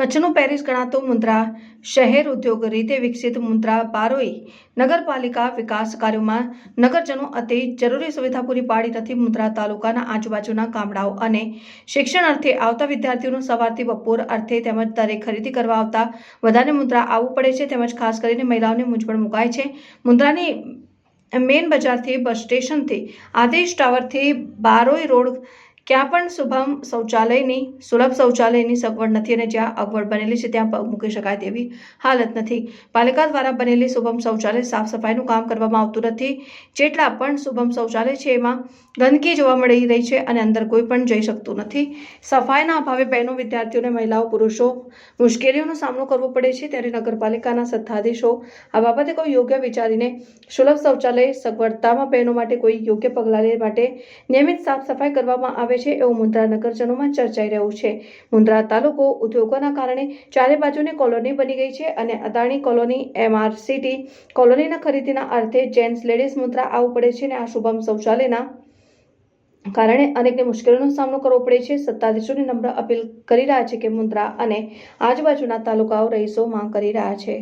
કચ્છનું પેરિસ ગણાતું મુન્દ્રા શહેર ઉદ્યોગ રીતે વિકસિત મુન્દ્રા બારોઈ નગરપાલિકા વિકાસ કાર્યોમાં નગરજનો અતિ જરૂરી સુવિધા પૂરી પાડી નથી મુન્દ્રા તાલુકાના આજુબાજુના ગામડાઓ અને શિક્ષણ અર્થે આવતા વિદ્યાર્થીઓનું સવારથી બપોર અર્થે તેમજ દરે ખરીદી કરવા આવતા બધાને મુન્દ્રા આવવું પડે છે. તેમજ ખાસ કરીને મહિલાઓને મૂંઝવણ મુકાય છે. મુન્દ્રાની મેઇન બજારથી બસ સ્ટેશનથી આદેશ ટાવરથી બારોઈ રોડ ક્યાં પણ શુભમ શૌચાલયની, સુલભ શૌચાલયની સગવડ નથી અને જ્યાં અગવડ બનેલી છે ત્યાં મૂકી શકાય તેવી હાલત નથી. પાલિકા દ્વારા બનેલી શુભમ શૌચાલય સાફ સફાઈનું કામ કરવામાં આવતું નથી. જેટલા પણ શુભમ શૌચાલય છે એમાં ગંદકી જોવા મળી રહી છે અને અંદર કોઈ પણ જઈ શકતું નથી. સફાઈના અભાવે બહેનો વિદ્યાર્થીઓને મહિલાઓ, પુરુષો મુશ્કેલીઓનો સામનો કરવો પડે છે ત્યારે નગરપાલિકાના સત્તાધીશો આ બાબતે કોઈ યોગ્ય વિચારીને સુલભ શૌચાલય સગવડતામાં બહેનો માટે કોઈ યોગ્ય પગલાં લે માટે નિયમિત સાફ સફાઈ કરવામાં આવે છે એવું મુન્દ્રા નગરજનોમાં ચર્ચાઈ રહ્યું છે. મુન્દ્રા તાલુકો ઉદ્યોગોના કારણે ચારે બાજુની કોલોની બની ગઈ છે અને અદાણી કોલોની, એમઆર સિટી કોલોનીના ખરીદીના અર્થે જેન્ટ્સ લેડીઝ મુદ્રા આવવું પડે છે અને આ શુભમ શૌચાલયના કારણે અનેકને મુશ્કેલીનો સામનો કરવો પડે છે. સત્તાધીશોને નમ્ર અપીલ કરી રહ્યા છે કે મુન્દ્રા અને આજુબાજુના તાલુકાઓ રહીશો માંગ કરી રહ્યા છે.